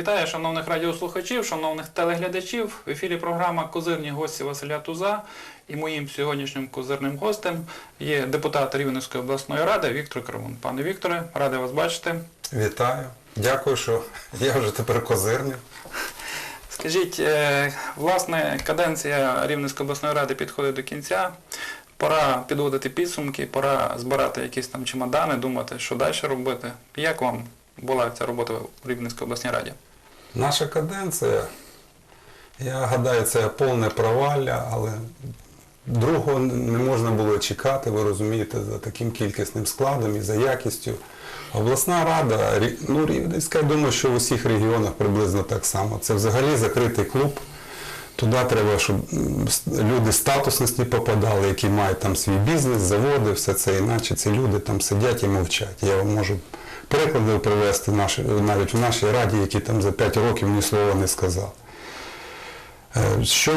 Вітаю шановних радіослухачів, шановних телеглядачів. В ефірі програма Козирні гості Василя Туза. І моїм сьогоднішнім козирним гостем є депутат Рівненської обласної ради Віктор Кривун. Пане Вікторе, радий вас бачити. Вітаю. Дякую, що я вже тепер козирний. Скажіть, е, власне, каденція Рівненської обласної ради підходить до кінця. Пора підводити підсумки, пора збирати якісь там чемодани, думати, що далі робити. Як вам була ця робота в Рівненській обласній раді? Наша каденція, я гадаю, це повне провалля, але другого не можна було чекати, ви розумієте, за таким кількісним складом і за якістю. Обласна рада, ну, Рівненська, я думаю, що в усіх регіонах приблизно так само. Це взагалі закритий клуб. Туди треба, щоб люди статусності попадали, які мають там свій бізнес, заводи, все це іначе. Ці люди там сидять і мовчать. Я вам можу приклади привести навіть в нашій раді, які там за 5 років ні слова не сказав. Е, Що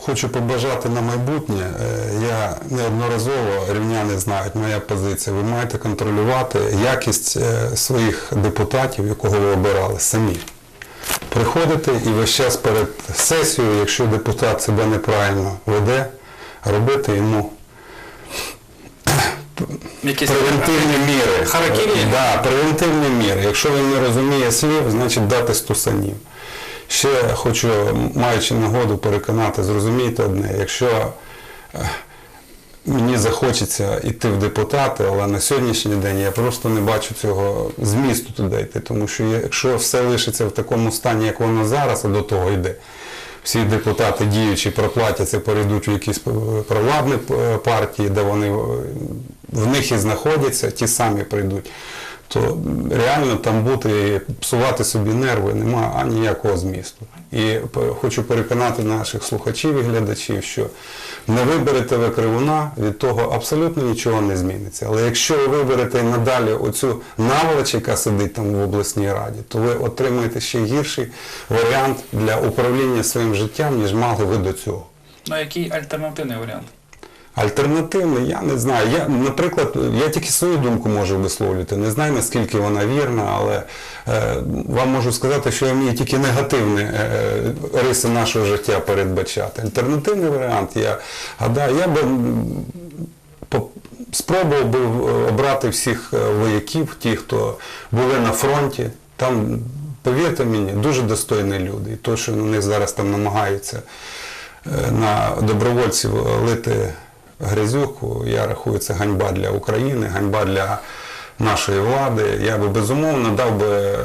хочу побажати на майбутнє, Е, я неодноразово рівняни знають моя позиція. Ви маєте контролювати якість е, своїх депутатів, якого ви обирали самі. Приходити і весь час перед сесією, якщо депутат себе неправильно веде, робити йому Якісь превентивні міри. Харакірі? Да, превентивні міри. Якщо він не розуміє слів, значить дати стусанів. Ще хочу, маючи нагоду переконати, зрозумійте одне, якщо е, мені захочеться йти в депутати, але на сьогоднішній день я просто не бачу цього змісту туди йти, тому що якщо все лишиться в такому стані, як воно зараз, а до того йде, всі депутати діючі проплатяться, перейдуть у якісь е, провладні е, партії, де вони е, в них і знаходяться, ті самі прийдуть, то реально там бути псувати собі нерви немає аніякого змісту. І хочу переконати наших слухачів і глядачів, що не виберете ви кривуна, від того абсолютно нічого не зміниться. Але якщо ви виберете надалі оцю наволоч, яка сидить там в обласній раді, то ви отримаєте ще гірший варіант для управління своїм життям, ніж мали ви до цього. Ну, який альтернативний варіант? Альтернативний, я не знаю. Я, наприклад, я тільки свою думку можу висловлювати. Не знаю, наскільки вона вірна, але е, вам можу сказати, що я вмію тільки негативні е, риси нашого життя передбачати. Альтернативний варіант, я гадаю, я би спробував би е, обрати всіх е, вояків, ті, хто були на фронті. Там, повірте мені, дуже достойні люди. І то, що на них зараз там намагаються е, на добровольців лити грязюку, я рахую, це ганьба для України, ганьба для нашої влади. Я би безумовно дав би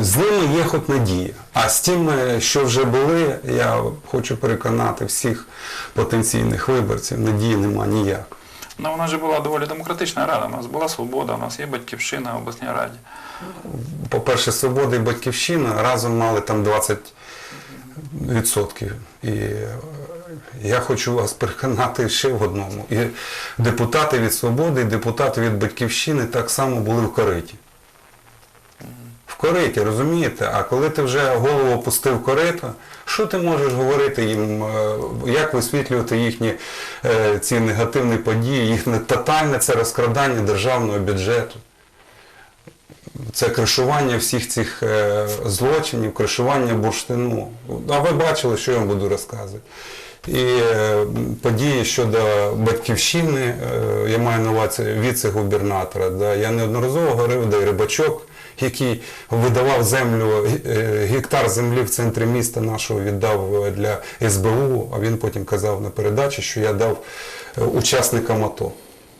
з ними є хоч надія. А з тими, що вже були, я хочу переконати всіх потенційних виборців, надії нема ніяк. Ну, вона ж була доволі демократична рада. У нас була свобода, у нас є батьківщина в обласній раді. По-перше, Свобода і Батьківщина разом мали там 20 відсотків. І я хочу вас переконати ще в одному. І депутати від Свободи, і депутати від Батьківщини так само були в кориті. В кориті, розумієте? А коли ти вже голову опустив корито, що ти можеш говорити їм, е, як висвітлювати їхні е, ці негативні події, їхнє тотальне це розкрадання державного бюджету це кришування всіх цих е, злочинів, кришування бурштину. А ви бачили, що я вам буду розказувати. І е, події щодо батьківщини, е, я маю на увазі віце-губернатора. Да, я неодноразово говорив, де Рибачок, який видавав землю, гектар землі в центрі міста нашого віддав для СБУ, а він потім казав на передачі, що я дав учасникам АТО.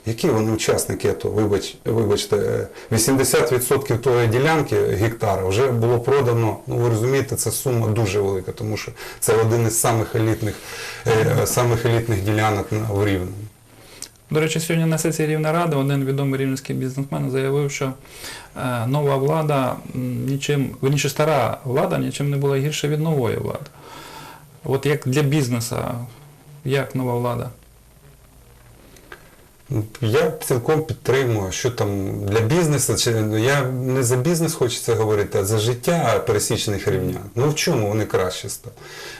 Які вони учасники АТО? Вибач, вибачте, е, 80% тої ділянки гектара вже було продано. Ну ви розумієте, це сума дуже велика, тому що це один із самих елітних, е, самих елітних ділянок в Рівному. До речі, сьогодні на сесії Рівнеради один відомий рівненський бізнесмен заявив, що е, нова влада нічим, верніше стара влада нічим не була гірше від нової влади. От як для бізнесу, як нова влада? Я цілком підтримую, що там для бізнесу, чи я не за бізнес хочеться говорити, а за життя пересічних рівнян. Ну в чому вони краще стали?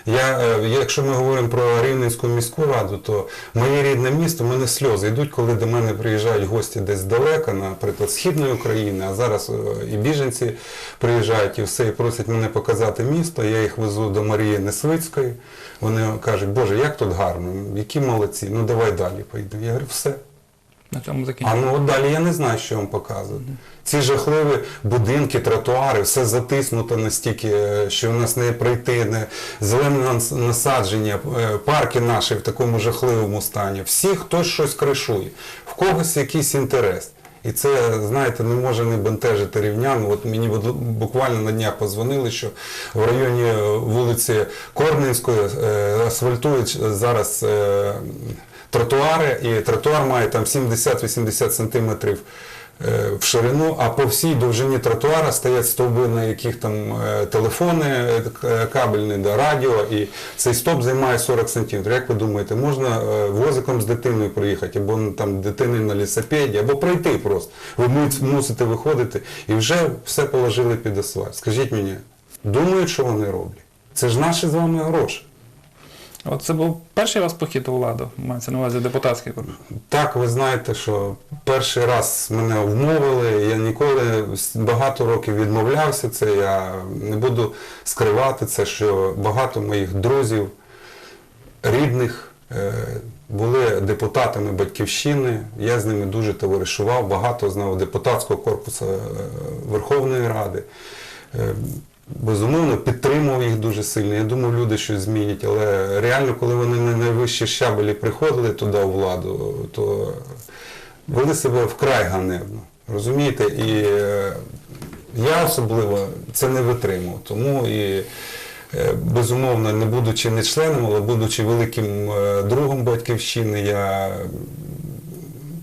Я, е, якщо ми говоримо про Рівненську міську раду, то моє рідне місто, в мене сльози йдуть, коли до мене приїжджають гості десь здалека, наприклад, Східної України, а зараз е, і біженці приїжджають і все, і просять мене показати місто. Я їх везу до Марії Несвицької. Вони кажуть, Боже, як тут гарно, які молодці, ну давай далі поїдемо. Я говорю, все. На цьому А ну от далі я не знаю, що вам показувати. Ці жахливі будинки, тротуари, все затиснуто настільки, е, що в нас не пройти, не зелене насадження, е, парки наші в такому жахливому стані. Всі хтось щось кришує, в когось якийсь інтерес. І це, знаєте, не може не бентежити рівнян. От мені буквально на днях позвонили, що в районі е, вулиці Корненської асфальтують зараз тротуари, і тротуар має там 70-80 сантиметрів е, в ширину, а по всій довжині тротуара стоять стовби, на яких там е, телефони е, кабельні, да, радіо, і цей стовп займає 40 сантиметрів. Як ви думаєте, можна возиком з дитиною проїхати, або ну, там дитини на лісопеді, або пройти просто. Ви мусите виходити і вже все положили під асфальт. Скажіть мені, думають, що вони роблять? Це ж наші з вами гроші. От це був перший раз похід у владу, мається на увазі депутатський корпус. Так, ви знаєте, що перший раз мене вмовили, я ніколи багато років відмовлявся це. Я не буду скривати це, що багато моїх друзів, рідних е, були депутатами батьківщини. Я з ними дуже товаришував, багато знав депутатського корпусу е, Верховної Ради. Безумовно, підтримував їх дуже сильно. Я думав, люди щось змінять. Але реально, коли вони на найвищі щабелі приходили туди у владу, то вели себе вкрай ганебно. Розумієте? І е, я особливо це не витримав. Тому і е, безумовно, не будучи не членом, але будучи великим е, другом батьківщини, я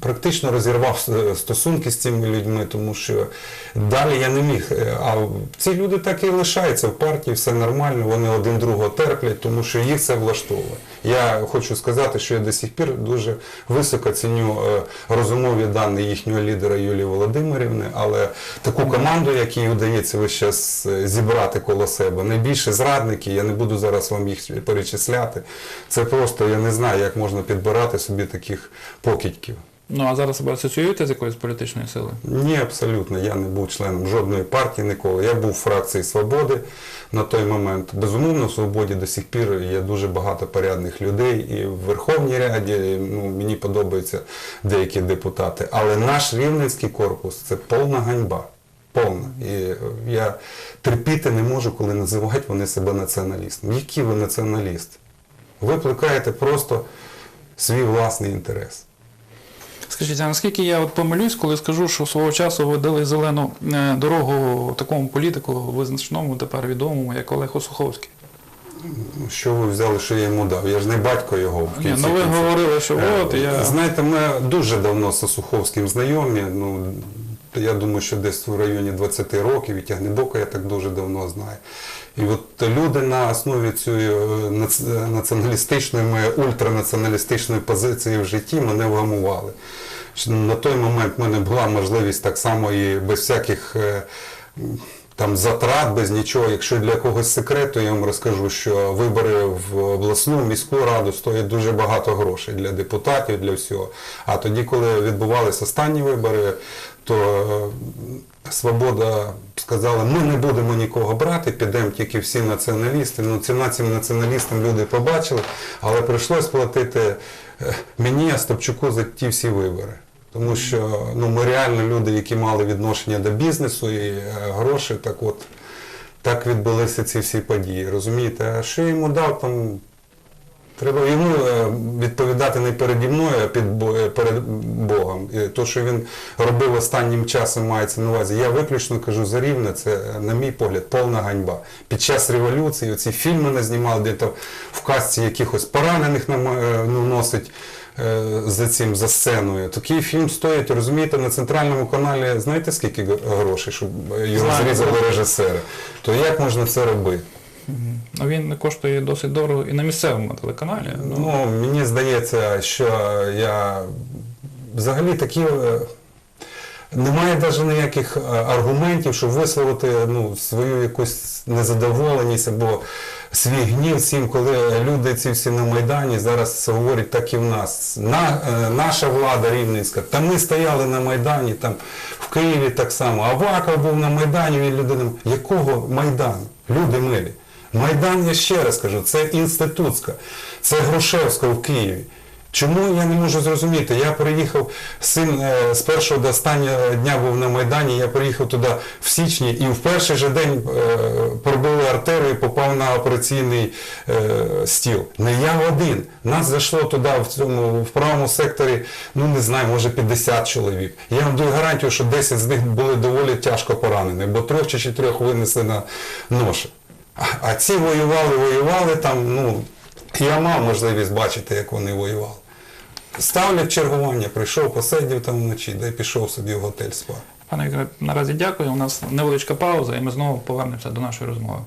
практично розірвав стосунки з цими людьми, тому що далі я не міг. Е, А ці люди так і лишаються в партії, все нормально, вони один другого терплять, тому що їх це влаштовує. Я хочу сказати, що я до сих пір дуже високо ціню е, розумові дані їхнього лідера Юлії Володимирівни, але таку команду, якій вдається весь час е, зібрати коло себе, найбільше зрадники, я не буду зараз вам їх перечисляти. Це просто я не знаю, як можна підбирати собі таких покидьків. Ну а зараз себе асоціюєте з якоюсь політичною силою? Ні, абсолютно. Я не був членом жодної партії ніколи. Я був фракції Свободи на той момент. Безумовно, в Свободі до сих пір є дуже багато порядних людей. І в Верховній Раді ну, мені подобаються деякі депутати. Але наш рівненський корпус це повна ганьба. Повна. І е, я терпіти не можу, коли називають вони себе націоналістами. Які ви націоналісти? Ви плекаєте просто свій власний інтерес. Скажіть, а наскільки я от помилюсь, коли скажу, що свого часу ви дали зелену е, дорогу такому політику визначному, тепер відомому, як Олег Осуховський? Ну, Що ви взяли, що я йому дав? Я ж не батько його в кінці. ну ви кінці. говорили, що Е, от я. Знаєте, ми дуже давно з Суховським знайомі. Ну, я думаю, що десь в районі 20 років, і Тягнебока я так дуже давно знаю. І от люди на основі цієї е, націоналістичної, моєї ультранаціоналістичної позиції в житті мене вгамували. На той момент в мене була можливість так само і без всяких е, там затрат, без нічого. Якщо для когось секрету, я вам розкажу, що вибори в обласну міську раду стоять дуже багато грошей для депутатів, для всього. А тоді, коли відбувалися останні вибори, то е, Свобода сказала, ми не будемо нікого брати, підемо тільки всі націоналісти. Ну, ціна цим націоналістам люди побачили, але прийшлось платити е, мені, Остапчуку, за ті всі вибори. Тому що ну, ми реально люди, які мали відношення до бізнесу і е, гроші, так от так відбулися ці всі події. Розумієте? А що йому дав там? Треба йому е, відповідати не переді мною, а під, е, перед Богом. І то, що він робив останнім часом, мається на увазі. Я виключно кажу за рівне, це, на мій погляд, повна ганьба. Під час революції оці фільми не знімали, де то в казці якихось поранених ну, носить за цим, за сценою. Такий фільм стоїть, розумієте, на центральному каналі, знаєте скільки грошей, щоб е, його зрізали режисери? То як можна це робити? Ну, він коштує досить дорого і на місцевому телеканалі. Ну, Ну, мені здається, що я взагалі такі. е, Немає навіть ніяких е, аргументів, щоб висловити ну, свою якусь незадоволеність або свій гнів цим, коли люди ці всі на Майдані зараз говорять так і в нас. На, е, наша влада рівненська, та ми стояли на Майдані, там в Києві так само. Аваков був на Майдані, він людина. Якого Майдану? Люди милі. Майдан, я ще раз кажу, це інститутська, це Грушевська в Києві. Чому я не можу зрозуміти? Я приїхав син е, з першого до останнього дня був на Майдані, я приїхав туди в січні і в перший же день е, пробили артерію попав на операційний е, стіл. Не я один. Нас зайшло туди в цьому в правому секторі, ну не знаю, може 50 чоловік. Я вам даю гарантію, що 10 з них були доволі тяжко поранені, бо трьох чи чотирьох винесли на ноші. А ці воювали, воювали там, ну, я мав можливість бачити, як вони воювали. Ставлять чергування, прийшов, посидів там вночі, де пішов собі в готель спати. Пане Вікторе, наразі дякую. У нас невеличка пауза, і ми знову повернемося до нашої розмови.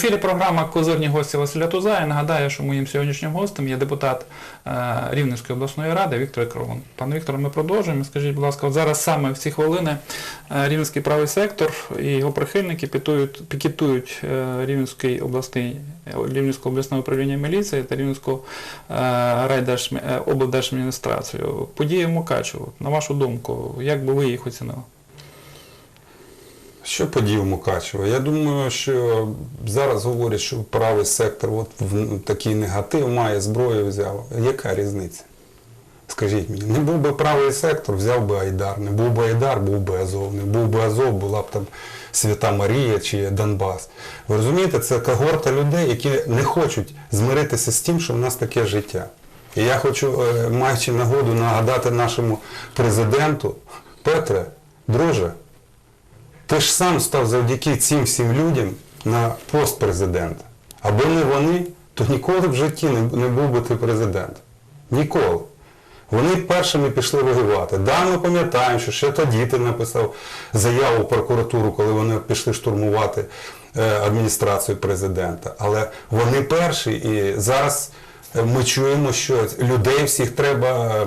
Ефірі програма Козирні гості Василя Туза. Я нагадаю, що моїм сьогоднішнім гостем є депутат е, Рівненської обласної ради Віктор Кровон. Пане Вікторе, ми продовжуємо. Скажіть, будь ласка, от зараз саме в ці хвилини е, Рівненський правий сектор і його прихильники пікетують, пікетують е, Рівненський обласний, Рівненське обласне управління міліції та Рівненську облдержадміністрацію. Події в Мукачево, на вашу думку, як би ви їх оцінили? Що подів Мукачево? Я думаю, що зараз говорять, що правий сектор от в такий негатив має, зброю взяв. Яка різниця? Скажіть мені, не був би правий сектор, взяв би Айдар. Не був би Айдар, був би Азов. Не був би Азов, була б там Свята Марія чи Донбас. Ви розумієте, це когорта людей, які не хочуть змиритися з тим, що в нас таке життя. І я хочу, е, маючи нагоду, нагадати нашому президенту, Петре, друже, ти ж сам став завдяки цим всім людям на пост президента. Аби не вони, то ніколи в житті не, був би ти президент. Ніколи. Вони першими пішли воювати. Да, ми пам'ятаємо, що ще тоді ти написав заяву в прокуратуру, коли вони пішли штурмувати е, адміністрацію президента. Але вони перші і зараз ми чуємо, що людей всіх треба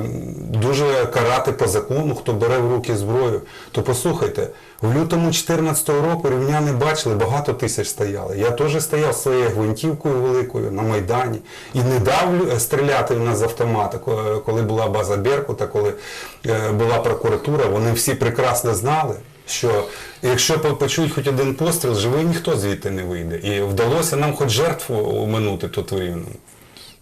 дуже карати по закону, хто бере в руки зброю. То послухайте, в лютому 2014 року рівняни бачили, багато тисяч стояли. Я теж стояв своєю гвинтівкою великою на Майдані і не дав стріляти в нас з автомата, коли була база Беркута, коли е, була прокуратура. Вони всі прекрасно знали. Що якщо по- почують хоч один постріл, живий ніхто звідти не вийде. І вдалося нам хоч жертву оминути тут в Рівному.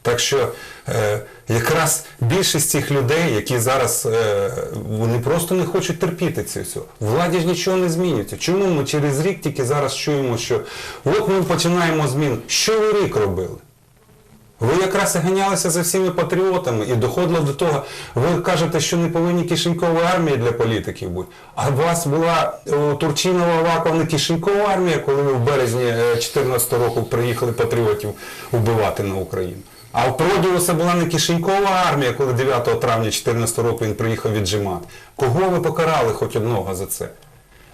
Так що е, якраз більшість цих людей, які зараз е, вони просто не хочуть терпіти це все. Владі ж нічого не змінюється. Чому ми через рік тільки зараз чуємо, що от ми починаємо зміну? Що ви рік робили? Ви якраз і ганялися за всіми патріотами і доходило до того, ви кажете, що не повинні кишенькова армія для політиків бути. А у вас була о, Турчинова Авакова не кишенькова армія, коли ви в березні 2014 року приїхали патріотів вбивати на Україну. А в Продіуса була не кишенькова армія, коли 9 травня 2014 року він приїхав віджимати. Кого ви покарали хоч одного за це?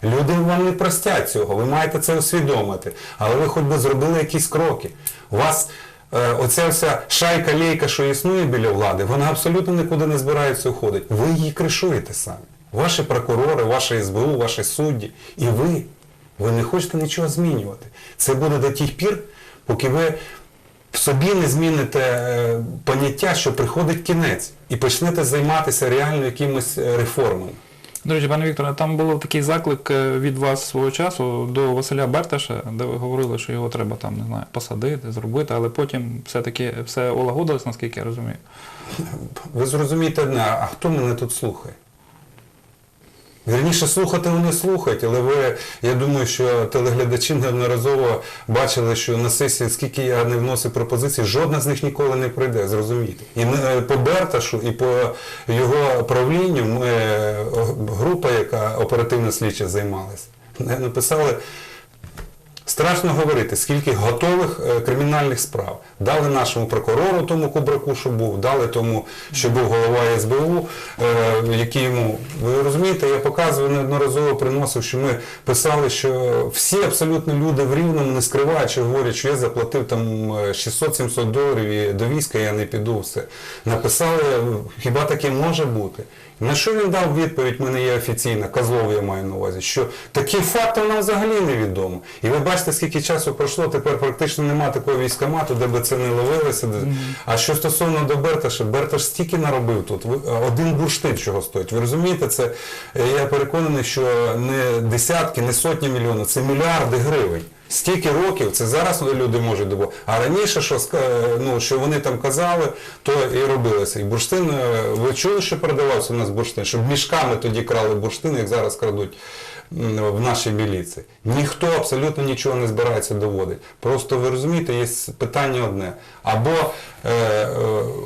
Люди вам не простять цього, ви маєте це усвідомити. Але ви хоч би зробили якісь кроки. У вас е, оця вся шайка-лейка, що існує біля влади, вона абсолютно нікуди не збирається уходити. Ви її кришуєте самі. Ваші прокурори, ваші СБУ, ваші судді. І ви. Ви не хочете нічого змінювати. Це буде до тих пір, поки ви в собі не зміните е, поняття, що приходить кінець, і почнете займатися реально якимось е, реформами. До речі, пане Вікторе, там був такий заклик е, від вас свого часу до Василя Берташа, де ви говорили, що його треба там, не знаю, посадити, зробити, але потім все-таки все олагодилось, наскільки я розумію. Ви зрозумієте одне, а хто мене тут слухає? Вірніше, слухати вони слухають, але ви, я думаю, що телеглядачі неодноразово бачили, що на сесії, скільки я не вносив пропозицій, жодна з них ніколи не прийде, зрозумієте. І е, по Берташу, і по його правлінню, ми, е, група, яка оперативно слідча займалася, написали Страшно говорити, скільки готових е, кримінальних справ дали нашому прокурору, тому Кубраку, що був, дали тому, що був голова СБУ, е, який йому. Ви розумієте, я показував неодноразово приносив, що ми писали, що всі абсолютно люди в рівному не скриваючи, говорять, що я заплатив там е, 600-700 доларів і до війська я не піду. Все написали, хіба таке може бути? На що він дав відповідь, мене є офіційна, Козлов я маю на увазі, що такі факти нам взагалі невідомо. І ви бачите, скільки часу пройшло, тепер практично немає такого військомату, де би це не ловилося. де- А що стосовно до Берташа, Берташ стільки наробив тут. Один бурштин чого стоїть. Ви розумієте, це е, я переконаний, що не десятки, не сотні мільйонів, це мільярди гривень. Стільки років, це зараз люди можуть добувати. А раніше, що, ну, що вони там казали, то і робилося. І бурштин, е, ви чули, що продавався у нас бурштин? Щоб мішками тоді крали бурштин, як зараз крадуть в нашій міліції. Ніхто абсолютно нічого не збирається доводити. Просто ви розумієте, є питання одне. Або е, е,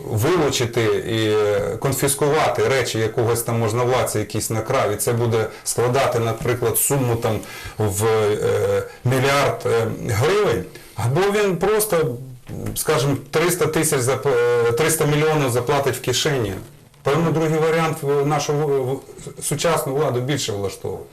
вилучити і е, конфіскувати речі якогось там можновладця, якісь накрав, і це буде складати, наприклад, суму там в е, мільярд е, гривень, або він просто, скажімо, 300 тисяч е, 300 мільйонів заплатить в кишені. Певно, другий варіант нашу сучасну владу більше влаштовує.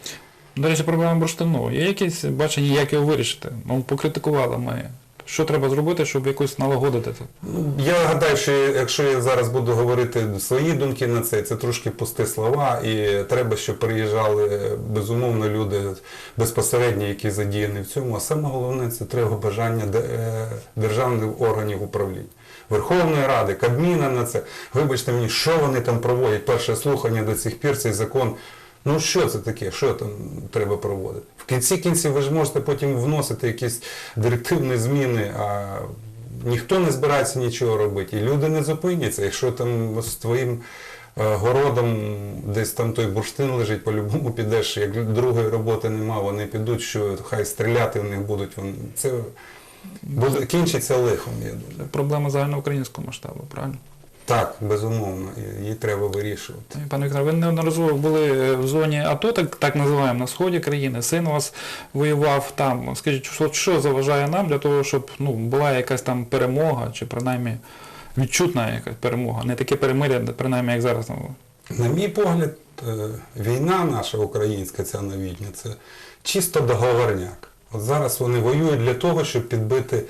До речі, проблема бурштину. Є якісь бачення, як його вирішити? Ну, покритикували ми. Що треба зробити, щоб якось налагодити це? Я гадаю, що якщо я зараз буду говорити свої думки на це, це трошки пусті слова, і треба, щоб приїжджали безумовно люди безпосередньо, які задіяні в цьому. А саме головне це треба бажання е, державних органів управління. Верховної Ради, Кабміна на це. Вибачте мені, що вони там проводять? Перше слухання до цих пір, цей закон. Ну що це таке? Що там треба проводити? В кінці кінців ви ж можете потім вносити якісь директивні зміни, а ніхто не збирається нічого робити. І люди не зупиняться. Якщо там з твоїм е, городом десь там той бурштин лежить, по-любому підеш, як другої роботи нема, вони підуть, що хай стріляти в них будуть. Це буде, кінчиться лихом, я думаю. Проблема загальноукраїнського масштабу, правильно? Так, безумовно, її треба вирішувати. Пане Віктор, ви неодноразово були в зоні АТО, так, так називаємо, на сході країни. Син у вас воював там. Скажіть, що, що заважає нам для того, щоб ну, була якась там перемога, чи принаймні відчутна якась перемога, не таке перемиря, принаймні, як зараз. На мій погляд, е, війна наша українська, ця новітня, це чисто договорняк. От зараз вони воюють для того, щоб підбити, е,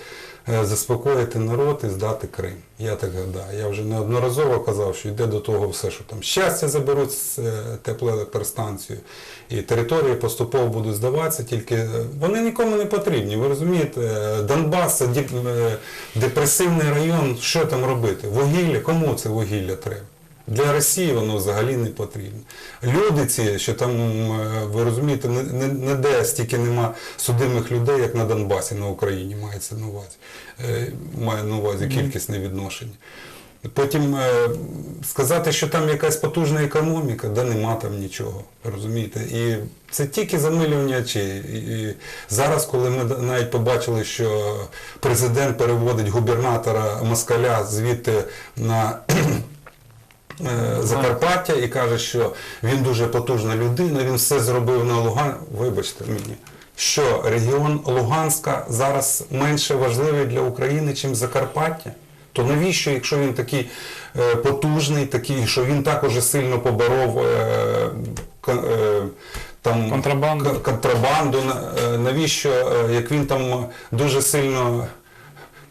заспокоїти народ і здати Крим. Я так гадаю. Я вже неодноразово казав, що йде до того все, що там щастя заберуть з е, теплоелектростанцію, і території поступово будуть здаватися, тільки е, вони нікому не потрібні. Ви розумієте, Е, Донбас це е, депресивний район, що там робити? Вугілля, кому це вугілля треба? Для Росії воно взагалі не потрібно. Люди ці, що там, ви розумієте, не, не, не де стільки нема судимих людей, як на Донбасі, на Україні мається на увазі. Е, Має на увазі кількісне відношення. Потім е, сказати, що там якась потужна економіка, да нема там нічого. Розумієте? І це тільки замилювання очей. І, і зараз, коли ми навіть побачили, що президент переводить губернатора Москаля звідти на Закарпаття і каже, що він дуже потужна людина, він все зробив на Луган. Вибачте мені, що регіон Луганська зараз менше важливий для України, ніж Закарпаття. То навіщо, якщо він такий е, потужний, такий, що він так уже сильно поборов е, е, там, Контрабанду. контрабанду, на- е, навіщо, е, як він там дуже сильно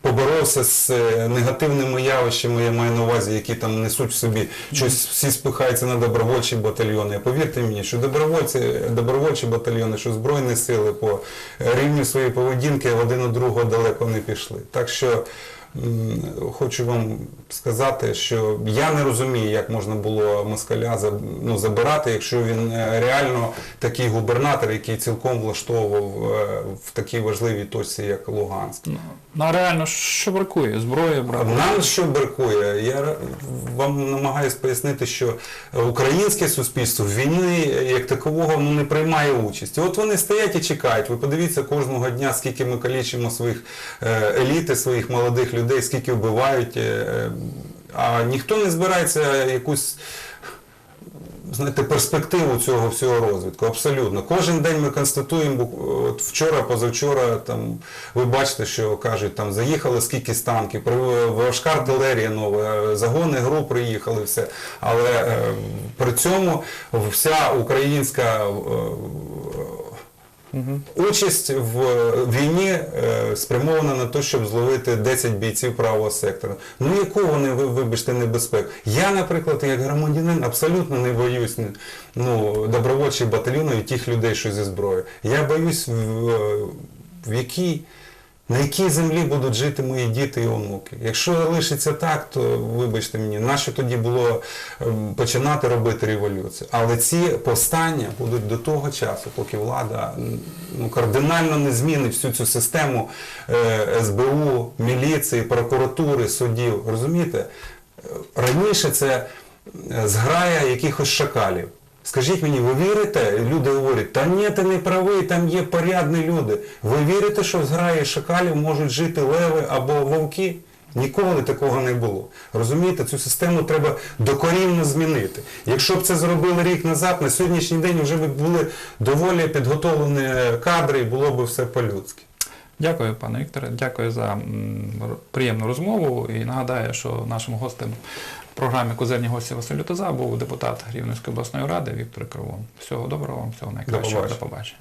поборовся з е, негативними явищами, я маю на увазі, які там несуть в собі щось, всі спихаються на добровольчі батальйони. Повірте мені, що добровольці, добровольчі батальйони, що Збройні сили по рівню своєї поведінки один від другого далеко не пішли. Так що хочу вам сказати, що я не розумію, як можна було москаля ну, забирати, якщо він е, реально такий губернатор, який цілком влаштовував е, в такій важливій точці, як Луганськ. Ну, а реально, що бракує? Зброя бракує. Нам що бракує? Я вам намагаюся пояснити, що українське суспільство в війни як такового ну, не приймає участі. От вони стоять і чекають. Ви подивіться кожного дня, скільки ми калічимо своїх е, еліти, своїх молодих людей, скільки вбивають. е, е, А ніхто не збирається якусь знаєте, перспективу цього всього розвитку. Абсолютно. Кожен день ми констатуємо, от вчора, позавчора, там, ви бачите, що кажуть, там заїхали скільки танків, при- важка артилерія нова, загони ГРУ приїхали, все. Але е, при цьому вся українська. е, Участь в війні е, спрямована на те, щоб зловити 10 бійців правого сектора. Ну яку вони, вибачте, небезпеку? Я, наприклад, як громадянин, абсолютно не боюсь ну, добровольчих батальйонів і тих людей, що зі зброєю. Я боюсь, в, е, в якій. На якій землі будуть жити мої діти і онуки? Якщо лишиться так, то вибачте мені, нащо тоді було ем, починати робити революцію? Але ці повстання будуть до того часу, поки влада ну, кардинально не змінить всю цю систему е, СБУ, міліції, прокуратури, судів. Розумієте? Раніше це е, зграя якихось шакалів. Скажіть мені, ви вірите? Люди говорять, та ні, ти не правий, там є порядні люди. Ви вірите, що в зграї шакалів можуть жити леви або вовки? Ніколи такого не було. Розумієте, цю систему треба докорінно змінити. Якщо б це зробили рік назад, на сьогоднішній день вже б були доволі підготовлені кадри і було б все по-людськи. Дякую, пане Вікторе. Дякую за приємну розмову. І нагадаю, що нашим гостем програмі Козельні гості Василю Тоза був депутат Рівненської обласної ради Віктор Кривон. Всього доброго вам, всього найкращого. До побачення.